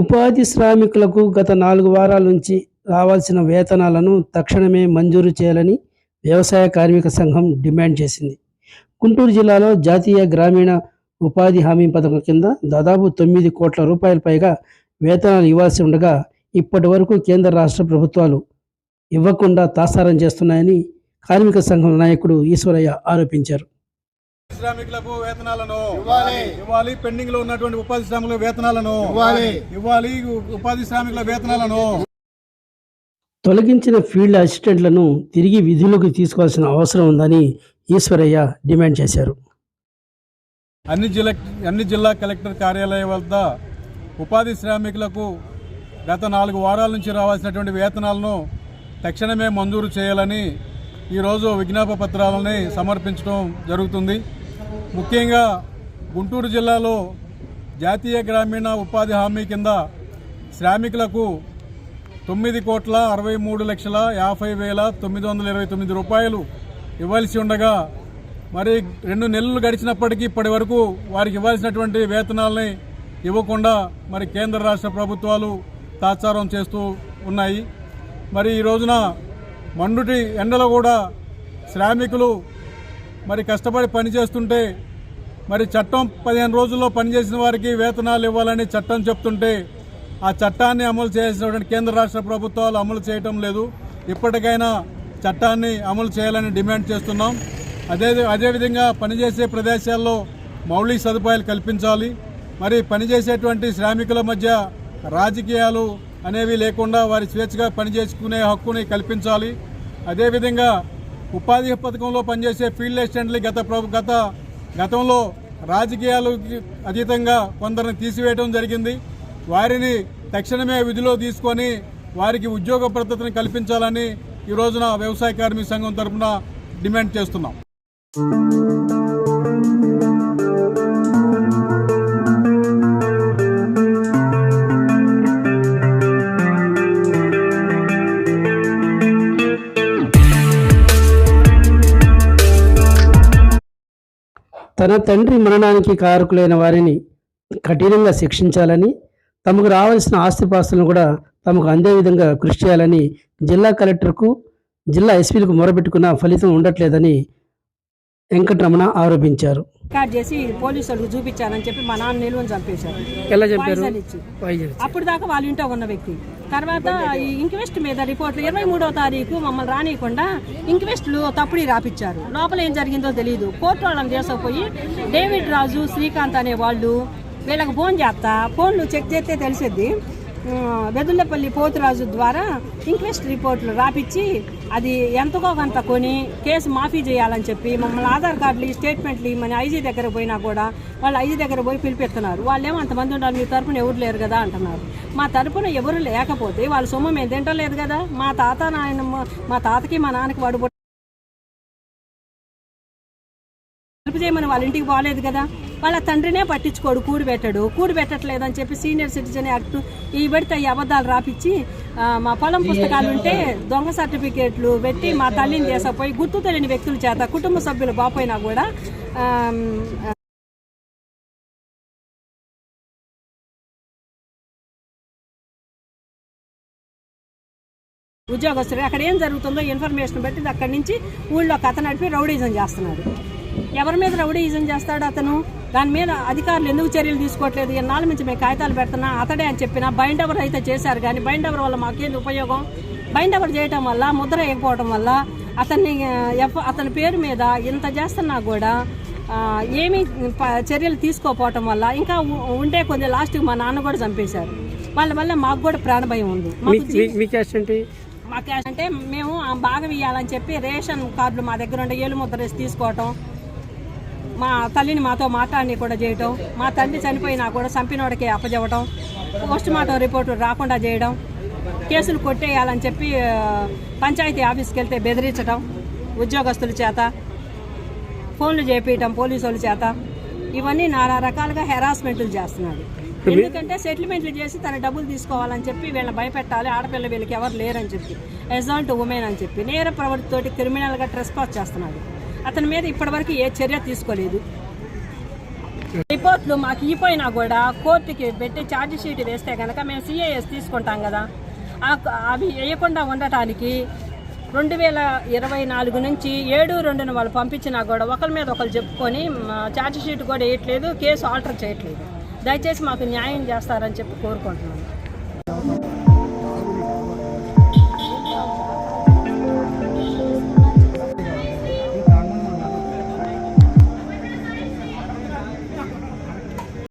ఉపాధి శ్రామికులకు గత నాలుగు వారాల నుంచి రావాల్సిన వేతనాలను తక్షణమే మంజూరు చేయాలని వ్యవసాయ కార్మిక సంఘం డిమాండ్ చేసింది. గుంటూరు జిల్లాలో జాతీయ గ్రామీణ ఉపాధి హామీ పథకం కింద దాదాపు తొమ్మిది కోట్ల రూపాయల పైగా వేతనాలు ఇవ్వాల్సి ఉండగా ఇప్పటి వరకు కేంద్ర రాష్ట్ర ప్రభుత్వాలు ఇవ్వకుండా తాసారం చేస్తున్నాయని కార్మిక సంఘం నాయకుడు ఈశ్వరయ్య ఆరోపించారు. శ్రామికులకు వేతనాలను ఇవ్వాలి. ఇవ్వాలి పెండింగ్లో ఉన్నటువంటి ఉపాధి శ్రామికుల వేతనాలను ఇవ్వాలి. ఇవ్వాలి ఉపాధి శ్రామికుల వేతనాలను తొలగించిన ఫీల్డ్ అసిస్టెంట్లను తిరిగి విధులకు తీసుకోవాల్సిన అవసరం ఉందని ఈశ్వరయ్య డిమాండ్ చేశారు అన్ని జిల్లా అన్ని జిల్లా కలెక్టర్ కార్యాలయం వద్ద ఉపాధి శ్రామికులకు గత నాలుగు వారాల నుంచి రావాల్సినటువంటి వేతనాలను తక్షణమే మంజూరు చేయాలని ఈరోజు విజ్ఞాప పత్రాలని సమర్పించడం జరుగుతుంది ముఖ్యంగా గుంటూరు జిల్లాలో జాతీయ గ్రామీణ ఉపాధి హామీ కింద శ్రామికులకు తొమ్మిది కోట్ల అరవై మూడు లక్షల యాభై వేల తొమ్మిది వందల ఇరవై తొమ్మిది రూపాయలు ఇవ్వాల్సి ఉండగా మరి రెండు నెలలు గడిచినప్పటికీ ఇప్పటి వరకు వారికి ఇవ్వాల్సినటువంటి వేతనాలని ఇవ్వకుండా మరి కేంద్ర రాష్ట్ర ప్రభుత్వాలు తాత్సారం చేస్తూ ఉన్నాయి. మరి ఈ రోజున మండుటి ఎండలో కూడా శ్రామికులు మరి కష్టపడి పనిచేస్తుంటే మరి చట్టం పదిహేను రోజుల్లో పనిచేసిన వారికి వేతనాలు ఇవ్వాలని చట్టం చెప్తుంటే ఆ చట్టాన్ని అమలు చేసినటువంటి కేంద్ర రాష్ట్ర ప్రభుత్వాలు అమలు చేయటం లేదు. ఇప్పటికైనా చట్టాన్ని అమలు చేయాలని డిమాండ్ చేస్తున్నాం. అదే అదేవిధంగా పనిచేసే ప్రదేశాల్లో మౌలిక సదుపాయాలు కల్పించాలి. మరి పనిచేసేటువంటి శ్రామికుల మధ్య రాజకీయాలు అనేవి లేకుండా వారి స్వేచ్ఛగా పనిచేసుకునే హక్కుని కల్పించాలి. అదేవిధంగా ఉపాధి పథకంలో పనిచేసే ఫీల్డ్ అసిస్టెంట్లు గత గత గతంలో రాజకీయాలు అతీతంగా కొందరిని తీసివేయడం జరిగింది. వారిని తక్షణమే విధిలో తీసుకొని వారికి ఉద్యోగ భద్రతను కల్పించాలని ఈ రోజున వ్యవసాయ కార్మిక సంఘం తరఫున డిమాండ్ చేస్తున్నాం. తన తండ్రి మరణానికి కారకులైన వారిని కఠినంగా శిక్షించాలని తమకు రావాల్సిన ఆస్తిపాస్తులను కూడా తమకు అందే విధంగా కృషి చేయాలని జిల్లా కలెక్టర్కు జిల్లా ఎస్పీలకు మొరబెట్టుకున్న ఫలితం ఉండట్లేదని వెంకటరమణ ఆరోపించారు. రికార్డ్ చేసి పోలీసు వాళ్ళకి చూపించానని చెప్పి మా నాన్న నిలువని చంపేశారు. ఎలా చెప్పారు పాయిజన్ ఇచ్చి. అప్పుడు దాకా వాళ్ళ ఇంట్లో ఉన్న వ్యక్తి. తర్వాత ఈ ఇంక్వెస్ట్ మీద రిపోర్ట్లు ఇరవై మూడో తారీఖు మమ్మల్ని రానియకుండా ఇంక్వెస్ట్లు తప్పుడి రాపిచ్చారు. లోపల ఏం జరిగిందో తెలియదు కోర్టు వాళ్ళని తీసుకుపోయి డేవిడ్ రాజు శ్రీకాంత్ అనే వాళ్ళు వీళ్ళకి ఫోన్ చేస్తా. ఫోన్లు చెక్ చేస్తే తెలిసిద్ది. వెదులపల్లి పోతురాజు ద్వారా ఇంక్వెస్ట్ రిపోర్ట్లు రాపిచ్చి అది ఎంతకో కొంత కొని కేసు మాఫీ చేయాలని చెప్పి మమ్మల్ని ఆధార్ కార్డులు స్టేట్మెంట్లు ఇవ్వమని ఐజీ దగ్గర పోయినా కూడా వాళ్ళు ఐజీ దగ్గర పోయి పిలిపిస్తున్నారు వాళ్ళేమో అంతమంది ఉండాలి మీ తరపున ఎవరు లేరు కదా అంటున్నారు. మా తరపున ఎవరు లేకపోతే వాళ్ళ సొమ్ము మేము తింటలేదు కదా. మా తాత నాయనమ్మ మా తాతకి మా నాన్నకి వాడు హెల్ప్ చేయమని వాళ్ళ ఇంటికి పోలేదు కదా. వాళ్ళ తండ్రినే పట్టించుకోడు కూడి పెట్టాడు. కూడి పెట్టట్లేదు అని చెప్పి సీనియర్ సిటిజన్ యాక్ట్ ఈ పెడితే ఈ అబద్ధాలు రాపిచ్చి మా పొలం పుస్తకాలు ఉంటే దొంగ సర్టిఫికేట్లు పెట్టి మా తల్లిని చేసపోయి గుర్తు తెలియని వ్యక్తుల చేత కుటుంబ సభ్యులు బాపోయినా కూడా ఉద్యోగస్తులు. అక్కడ ఏం జరుగుతుందో ఇన్ఫర్మేషన్ బట్టి అక్కడి నుంచి ఊళ్ళో కథ నడిపి రౌడీజం చేస్తున్నారు. ఎవరి మీద రౌడీజం చేస్తాడు అతను? దాని మీద అధికారులు ఎందుకు చర్యలు తీసుకోవట్లేదు? ఎన్నాళ్ళ నుంచి మేము కాగితాలు పెడుతున్నా అతడే అని చెప్పినా బైండ్ ఎవర్ అయితే చేశారు కానీ బైండ్ ఎవర్ వల్ల మాకేంది ఉపయోగం? బైండ్ ఎవర్ చేయటం వల్ల ముద్ర వేయకపోవడం వల్ల అతన్ని ఎఫ్- అతని పేరు మీద ఇంత చేస్తున్నా కూడా ఏమీ చర్యలు తీసుకోకపోవటం వల్ల ఇంకా ఉ- ఉండే కొంచెం లాస్ట్కి మా నాన్న కూడా చంపేశారు. వాళ్ళ వల్ల మాకు కూడా ప్రాణభయం ఉంది. మీ క్యాష్ అంటే మేము ఆ భాగం ఇవ్వాలని చెప్పి రేషన్ కార్డులు మా దగ్గర ఉండే ఏలు ముద్ర వేసి తీసుకోవటం మా తల్లిని మాతో మాట్లాడి కూడా చేయటం మా తండ్రి చనిపోయినా కూడా చంపినోడికి అప్పచెప్పటం పోస్ట్ మార్టం రిపోర్టు రాకుండా చేయడం కేసులు కొట్టేయాలని చెప్పి పంచాయతీ ఆఫీస్కి వెళ్తే బెదిరించడం ఉద్యోగస్తుల చేత ఫోన్లు చేపించటం పోలీసు వాళ్ళ చేత ఇవన్నీ నానా రకాలుగా హెరాస్మెంట్లు చేస్తున్నాడు. ఎందుకంటే సెటిల్మెంట్లు చేసి తన డబ్బులు తీసుకోవాలని చెప్పి వీళ్ళని భయపెట్టాలి ఆడపిల్ల వీళ్ళకి ఎవరు లేరని చెప్పి ఎజాల్ట్ ఉమెన్ అని చెప్పి నేర ప్రవృత్తితోటి క్రిమినల్గా ట్రెస్ పాస్ చేస్తున్నాడు. అతని మీద ఇప్పటివరకు ఏ చర్య తీసుకోలేదు. రిపోర్ట్లు మాకు ఇపోయినా కూడా కోర్టుకి పెట్టి ఛార్జ్ షీట్ వేస్తే కనుక మేము సిఐఎస్ తీసుకుంటాం కదా. అవి వేయకుండా ఉండటానికి రెండు వేల ఇరవై నాలుగు నుంచి ఏడు రెండున వాళ్ళు పంపించినా కూడా ఒకరి మీద ఒకరు చెప్పుకొని ఛార్జ్ షీట్ కూడా వేయట్లేదు కేసు ఆల్టర్ చేయట్లేదు. దయచేసి మాకు న్యాయం చేస్తారని చెప్పి కోరుకుంటున్నాను.